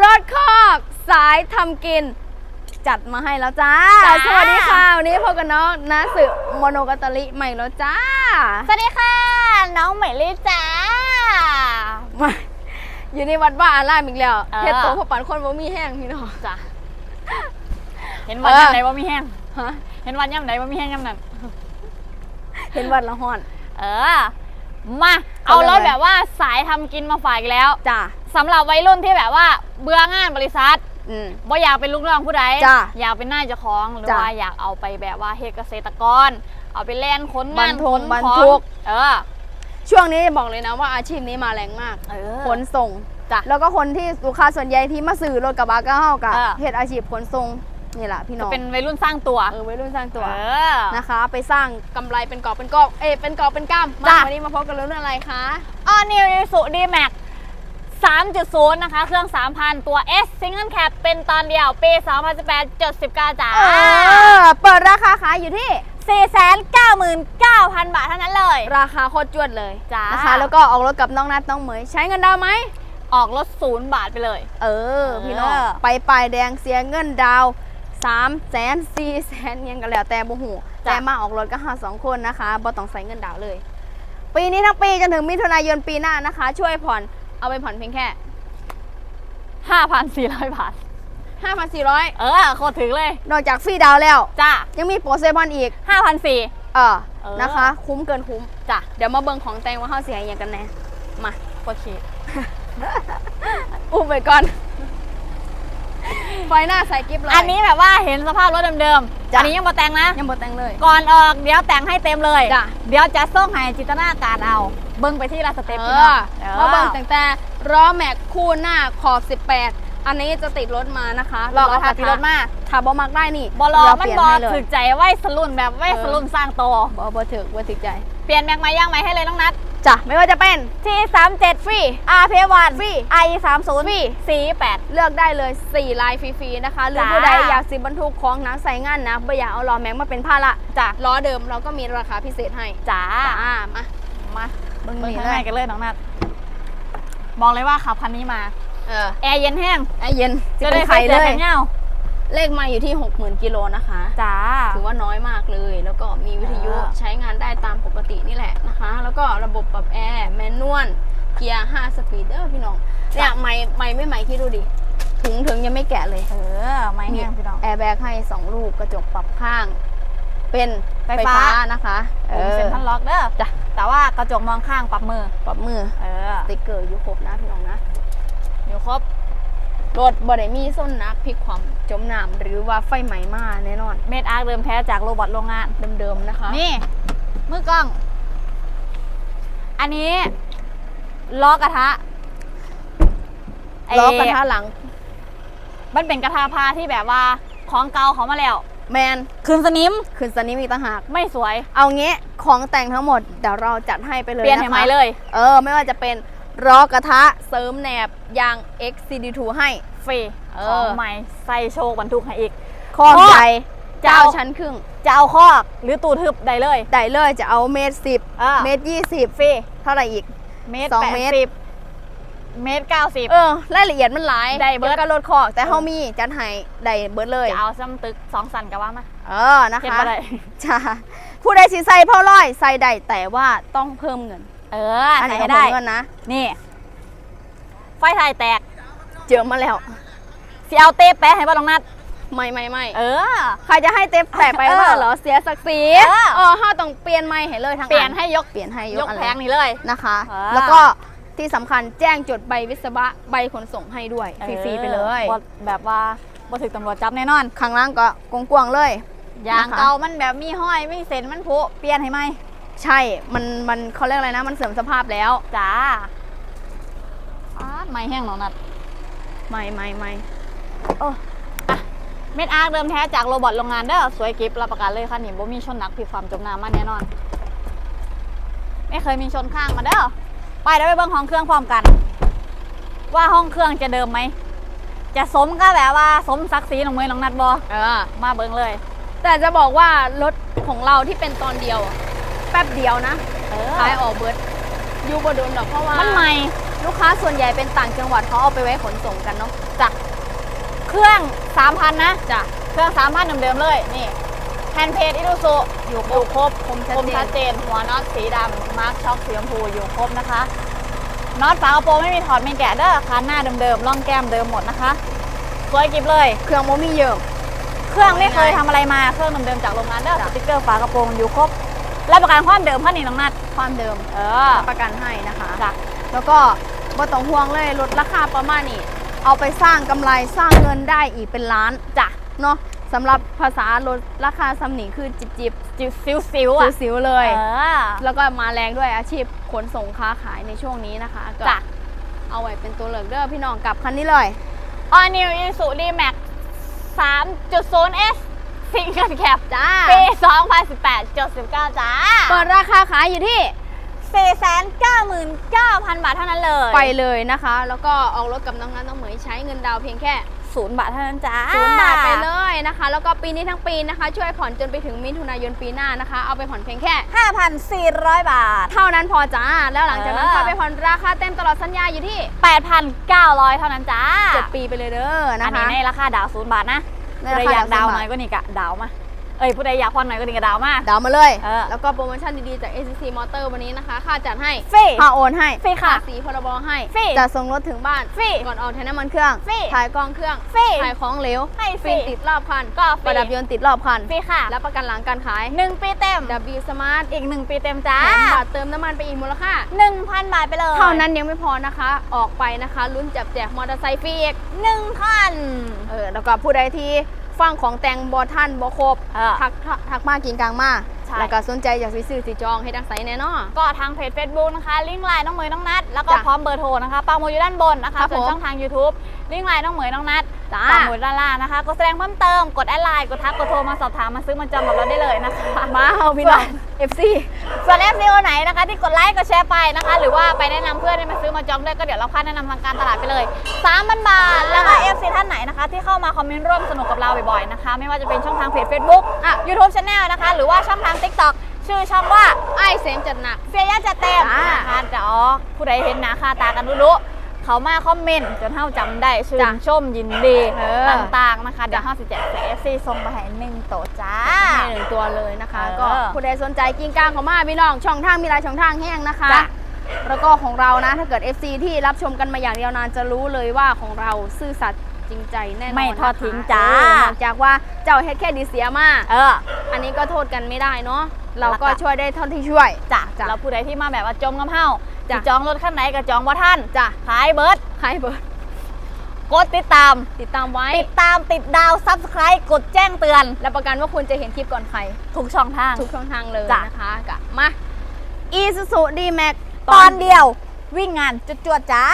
รถคอกสายทำกิน จัดมาให้แล้วจ้า จ้า สวัสดีค่ะ วันนี้พบกันน้องนาสึโมโนกาตาลิใหม่แล้วจ้าสวัสดีค่ะ น้องใหม่ลี่จ้า มาอยู่ในวัดว่าอารามอีกแล้วเออ เฮ็ดตัวพอปันคนบ่มีแห้งพี่น้อง จ้ะเห็นวันเออ ย่ำไหนว่ามีแห้งฮะเห็นวันย่ำไหนว่ามีแห้งย่ำนั้นเห็นวัดละห้อน เออ มาเขาเอาเรีรยกถอะไรแบบว่าสายทำกินมาฝากอีกแล้ว จ้า สำหรับวัยรุ่นที่แบบว่าเบื่องานบริษัทอืม บ่อยากเป็นลูกน้องผู้ใดจ้ะอยากเป็นหน้ายเจ้าของหรือจ้ะว่าอยากเอาไปแบบว่าเฮ็ดเกษตรกร เอาไปแล่นขนบรงารนทุกขนบรรของทุกเออช่วงนี้บอกเลยนะว่าอาชีพนี้มาแรงมาก เออ ขนส่ง จ้ะแล้วก็คนที่ลูกค้าส่วนใหญ่ที่มาซื้อรถกระบะก็เฮากับเออ เฮ็ดอาชีพขนส่งนี่แหละพี่น้จะองเป็นวัยรุ่นสร้างตัวเออวัยรุ่นสร้างตัว เออ นะคะ ไปสร้างกำไรเป็นกอบเป็นกอบเอยเป็นกอบเป็นกำมาจ้ะ วันนี้มาพบกันเรื่องอะไรคะ ออนิวยูสุดีแม็ก 3.0 นะคะ เครื่อง 3,000 ตัว S Single Cap เป็นตอนเดียว ปี 2018 79จ๋าเออเปิดราคาขายอยู่ที่ 499,000 บาทเท่านั้นเลย ราคาโคตรจวดเลยจ้านนะคะแล้วก็ออกรถกับน้องนัดน้องเหมย ใช้เงินดาวน์ไหม ออกรถศูนย์บาทไปเลย เออ พี่น้องเออไปปลายแดงเสียเงินดาวสามแสนสี่แสนยังกันแล้วแต่บุหูแต่มาออกรถก็หาสองคนนะคะบ่ต้องใส่เงินดาวน์เลย ปีนี้ทั้งปีจนถึงมิถุนายนปีหน้านะคะ ช่วยผ่อน เอาไปผ่อนเพียงแค่ 5,400 บาท 5,400 เออ โคตรถึงเลย นอกจากฟรีดาวน์แล้ว จ้ายังมีโปรเซบอนอีก 5,400 เออ เออ นะคะ คุ้มเกินคุ้ม จ้ะเดี๋ยวมาเบิ่งของแต่งว่าเขาเสียอย่างกันแน่ มาโคตรขีดอุ้มไปก่อน ไฟหน้าใส่กิฟต์เลย อันนี้แบบว่าเห็นสภาพรถเดิมๆ จ้ะ อันนี้ยังมาแต่งนะ ยังบดแต่งเลย ก่อนออกเดี๋ยวแต่งให้เต็มเลย จ้ะ เดี๋ยวจะส่งให้จินตนาการเอา เบิ้งไปที่ลาสเต็ปเอพี่น้อองเออ มาเบิ่งแต่งแต่ล้อแม็กคู่หน้าขอบ 18 อันนี้จะติดรถมานะคะรอกระทะที่รถมา ถ้าบ่มักได้นี่บอลอเดี๋ยวมันเปลี่ยนบอให้เลย ถึกใจไว้สลุนแบบไว้สลุนสร้างโตวบ่บ่ถึกบ่ถึกใจเปลี่ยนแม็กไม้ย่างไม้ให้เลยน้องนัดจ้ะไม่ว่าจะเป็นที่37 ฟรี RP1 ฟรี i 3 0 ฟรี48เลือกได้เลย 4 ลายฟรีๆนะคะหรือจ้า ผู้ใดอยากซื้อบรรทุกของหนังใส่งานนะไม่อยากเอาล้อแม็กมาเป็นภาระจ้ะล้อเดิมเราก็มีราคาพิเศษให้จ้าจ้ามามาเบิ่งเบิ้งนี่ข้างเลในยกันเลยน้องนัดบอกเลยว่าขับคันนี้มาเออแอร์เย็นแห้งไอเย็นจะจะเป็ได้นใส่ไข่เสื้เลอยแขนยาวเลขมาอยู่ที่ 60,000กิโลนะคะ จ้า ถือว่าน้อยมากเลย แล้วก็มีวิทยุเออใช้งานได้ตามปกตินี่แหละนะคะ แล้วก็ระบบปรับแอร์แมนนวลเกียร์ 5 สปีดเดอร์พี่น้องเนี่ยไม่ไม่ไม่ใหม่คิดดูดิ ถุงถึงยังไม่แกะเลย เออไม่แห้งพี่น้องแอร์แบ็กให้ 2 ลูกกระจกปรับข้าง เป็นไฟไฟฟ้าฟ้านะคะเอผมอเซ็นทรัลล็อกเด้อจ้ะแต่ว่ากระจกมองข้างปรับมือปรับมือเออสติ๊กเกอร์อยู่ครบนะพี่น้องนะอยู่ครบรถบ่ได้มีส้นนักพลิกความจมน้ำหรือว่าไฟไหม้มาแน่นอน เมดอาร์คเดิมแท้จากโรบอทโรงงานเดิมๆนะคะ นี่มือกล้อง อันนี้ล้อกระทะไล้อกระทะหลัง มันเป็นกระทะพาที่แบบว่าของเก่าเขามาแล้ว แมนคืนสนิมขึ้นสนิมอีกต่างหาก ไม่สวย เอางี้ของแต่งทั้งหมดเดี๋ยวเราจัดให้ไปเลยเปลี่ยนให้ะคะใหม่เลย เออ ไม่ว่าจะเป็นล้อกระทะเสริมแหนบยาง XCD2 ให้ฟรีเออของใหม่ใส่โชว์บรรทุกให้อีกคอบครอบใหญ่จะเก้าเอาชั้นครึ่ง จะเอาคอกหรือตูทึบได้เลย ได้เลยจะเอาเมตรสิบอ่าเมตรยี่สิบฟรีเท่าไหร่อีก เมตรสองแปดเมตรสิบ เมตรเก้าสิบ เออรายละเอียดมันหลายได้เบิด ยวก็ลดคอกแต่เฮามีจัดให้ได้เบิดเลย จะเอาซ้ำตึกสองสันกับว่ามาเออนะเก็บคะมาได้จ้าผู้ใดสิใส่เผาร้อยใส่ได้แต่ว่าต้องเพิ่มเงินเอออันใส่ไหนให้ก็ได้ เพิ่มเงินนะนี่ ไฟถ่ายแตกเจอมาแล้วสิเอาเต้แปะให้บ่ลองนัด ไม่ไม่ไม่เออ ใครจะให้เต็มแปะไปเออว่าเหรอเสียศักดิ์ศรีเออ เออเฮาต้องเปลี่ยนไม่ให้เลยทั้งอัเปลี่ยนให้ยกเปลี่ยนให้ยยกกอะไรแพงนี่เลย นะคะอ่าแล้วก็ ที่สำคัญแจ้งจดใบวิศวะใบขนส่งให้ด้วยฟรีๆไปเลยบ่แบบว่าบ่ถึกตำรวจจับแน่นอนข้างล่างก็กว้างๆเลย ยางนะคะเก่ามันแบบมีห้อยไม่เซ็นมันผุเปลี่ยนให้ไหมใช่ มัน มันเขาเรียกอะไรนะ มันเสริมสภาพแล้ว จ้าอ้าดไม่แห้งหรอกนัดไม่ไม่ไม่เม็ดอาร์คเดิมแท้จากโรบอทโรงงานเด้อ สวยกิฟรับประกันเลยค่ะนี่บ่มีชนหนักผิดความจมน้ำมาแน่นอน ไม่เคยมีชนข้างมาเด้อ ไปเดี๋ยวไปเบิ่งห้องเครื่องพร้อมกัน ว่าห้องเครื่องจะเดิมไหม จะสมก็แบบว่าสมศักดิ์ศรีของเมย์น้องนัดบอเออ มาเบิ่งเลย แต่จะบอกว่ารถของเราที่เป็นตอนเดียวอะแป๊บเดียวนะเออขายออกเบิร์ดยูบโดนดอกเพราะว่ามันใหม่ลูกค้าส่วนใหญ่เป็นต่างจังหวัดเขาเอาไปไว้ขนส่งกันเนาะจ้ะเครื่อง3,000นะจ้ะเครื่อง3,000เดิมๆเลยนี่แฮนด์เพจอิรุสุอยู่อยู่ครบคมคชัดมเจชันดเจนหัวน็อตสีดำมาร์คช็อคสีชมพูอยู่ครบนะคะน็อตฝากระโปรงไม่มีถอดไม่แกะเด้อคันหน้าเดิมๆร่องแก้มเดิมหมดนะคะสวยกิบเลย เครื่องโมมีเยอะเครื่องไม่เคยทำอะไรมาเครื่องเดิมๆจากโรงงานเด้อสติ๊กเกอร์ฝากระโปรงอยู่ครบรับประกันความเดิมพันนี่น้องนัดความเดิม เออ ประกันให้นะคะจ้ะแล้วก็บ่ต้องห่วงเลยลดราคาประมาณนี้ เอาไปสร้างกำไรสร้างเงินได้อีกเป็นล้านจ้ะเนาะ สำหรับภาษาลดราคาสำนีคือจิบจิบจิวซิวซิวๆอะสิวๆเลยเออแล้วก็มาแรงด้วยอาชีพขนส่งค้าขายในช่วงนี้นะคะก็จ้ะ เอาไว้เป็นตัวเลือกเด้อพี่น้องกลับคันนี้เลย All New Isuzu D-Max 3.0S ซิงเกิลแคปจ้า ปี 2018 79 จ้า เปิดราคาขายอยู่ที่499,000 บาทเท่านั้นเลย ไปเลยนะคะ แล้วก็ออกรถกับน้องนัทน้องเหมยใช้เงินดาวน์เพียงแค่ ศูนย์บาทเท่านั้นจ้าศูนย์บาทไปเลยนะคะ แล้วก็ปีนี้ทั้งปีนะคะ ช่วยผ่อนจนไปถึงมิถุนายนปีหน้านะคะ เอาไปผ่อนเพียงแค่ 5,400 บาท เท่านั้นพอจ้า แล้วหลังจากนั้นเออค่อยไปผ่อนราคาเต็มตลอดสัญญาอยู่ที่ 8,900 เท่านั้นจ้า7ปีไปเลยเด้ออันะนนี้คะในราคาดาวศูนย์บาทนะในผู้ราใดคาอยากดาวศูนย์บาทหน่อยก็นี่กะดาวมา เอ้ยผู้ใดอยากผ่อนหน่อยก็นี่กะดาวมา ดาวมาเลย เออแล้วก็โปรโมชั่นดีๆ จาก ACC Motor วันนี้นะคะ ค่าจัดให้ฟรี ค่าโอนให้ฟรีค่ะาสีพรบให้ฟรีจะส่งรถถึงบ้าน ฟรี ก่อนออกแทนน้ำมันเครื่อง ฟรี ถ่ายกล้องเครื่อง ฟรี ถ่ายของเหลวให้ฟฟิรีนติดรอบคัน ก็ฟรีประดับยนต์ติดรอบคัน ฟรีค่ะและประกันหลังการขาย หนึ่งปีเต็ม W Smart อีกหนึ่งปีเต็มจ้าแถมบัตรเติมน้ำมันไปอีกมูลค่าหนึ่งพันบาทไปเลยเท่านั้นยังไม่พอนะคะ ออกไปนะคะลุ้นจับแจกมอเตอร์ไซค์ฟรีอีกหนึ่งพัน เออแล้วก็ผู้ใดที่ ฟังของแต่งบอท่านบอครบเออ ทักทักทักมากินกลางมาใช่ แล้วก็สนใจอยากสิซื้อสิจองให้ดังใสแน่นอนก็ทางเพจ Facebook นะคะ ลิงก์ไลน์น้องเหมยน้องนัด แล้วก็จ้ะพร้อมเบอร์โทรนะคะปังหมดอยู่ด้านบนนะคะครับส่วนผมช่องทาง YouTube ลิงก์ไลน์น้องเหมยน้องนัดจ้าปังหมดด้านล่างนะคะกดแสดงเพิ่มเติม กดแอดไลน์ กดทัก กดโทรมาสอบถามมาซื้อมาจำกับเราได้เลยนะคะ มาเอาพี่น้อง FC ส่วนแอปซีโอไหนนะคะ ที่กดไลค์ กดแชร์ไปนะคะ หรือว่าไปแนะนำเพื่อนให้มาซื้อมาจองด้วยก็เดี๋ยวเราค่าแนะนำทางการตลาดไปเลย3,000บาท แล้วก็ FC ท่านไหนนะคะ ที่เข้ามาคอมเมนต์ร่วมสนุกกับเราบ่อยๆนะคะ ไม่ว่าจะเป็นช่องทางเพจ Facebook อะ YouTube Channel นะคะ หรือว่าช่องทาง TikTok ชื่อช่องว่า ไอ้เสียงจัดหนักเฟียยาจะเต็มจ้านนะคะจะอ๋อผู้ใดเห็นหน้าค่าตากันรู้ๆ เขามาคอมเมนต์จนเฮาจำได้ชื่นจ้ะชมยินดีเออ ต่างๆนะคะ เดี๋ยวเฮาสิแจกเอฟซีส่งไปให้หนึ่งโตะจ้า ให้หนึ่งตัวเลยนะคะ เออก็ผู้ใดสนใจกินกลางของมาพี่น้องช่องทางมีหลายช่องทางแห้งนะคะ จ้ะ แล้วก็ของเรานะถ้าเกิด FC ที่รับชมกันมาอย่างยาวนานจะรู้เลยว่าของเราซื่อสัตย์จริงใจแน่นอนไม่ทอดนะคะทิ้งจ้า เออนอกจากว่าเจ้าเฮ็ดแค่ดีเสียมา เออ อันนี้ก็โทษกันไม่ได้เนาะ เราก็แล้วก็ช่วยได้เท่าที่ช่วย จ้ะจ้ะแล้วผู้ใดที่มาแบบว่าจมกับเฮาจ้ะ สิจองรถคันไหนก็จองว่าท่านจ้ะขายเบิร์ดใครเบิร์ดกดติดตาม ติดตามไว้ ติดตามติดดาวซับสไครต์กดแจ้งเตือนและประกันว่าคุณจะเห็นคลิปก่อนใคร ทุกช่องทาง ทุกช่องทางเลยจ้ะ นะคะกะมา Isuzu D-Max ตอนเดียว วิ่งงานจุดจวดๆจ้า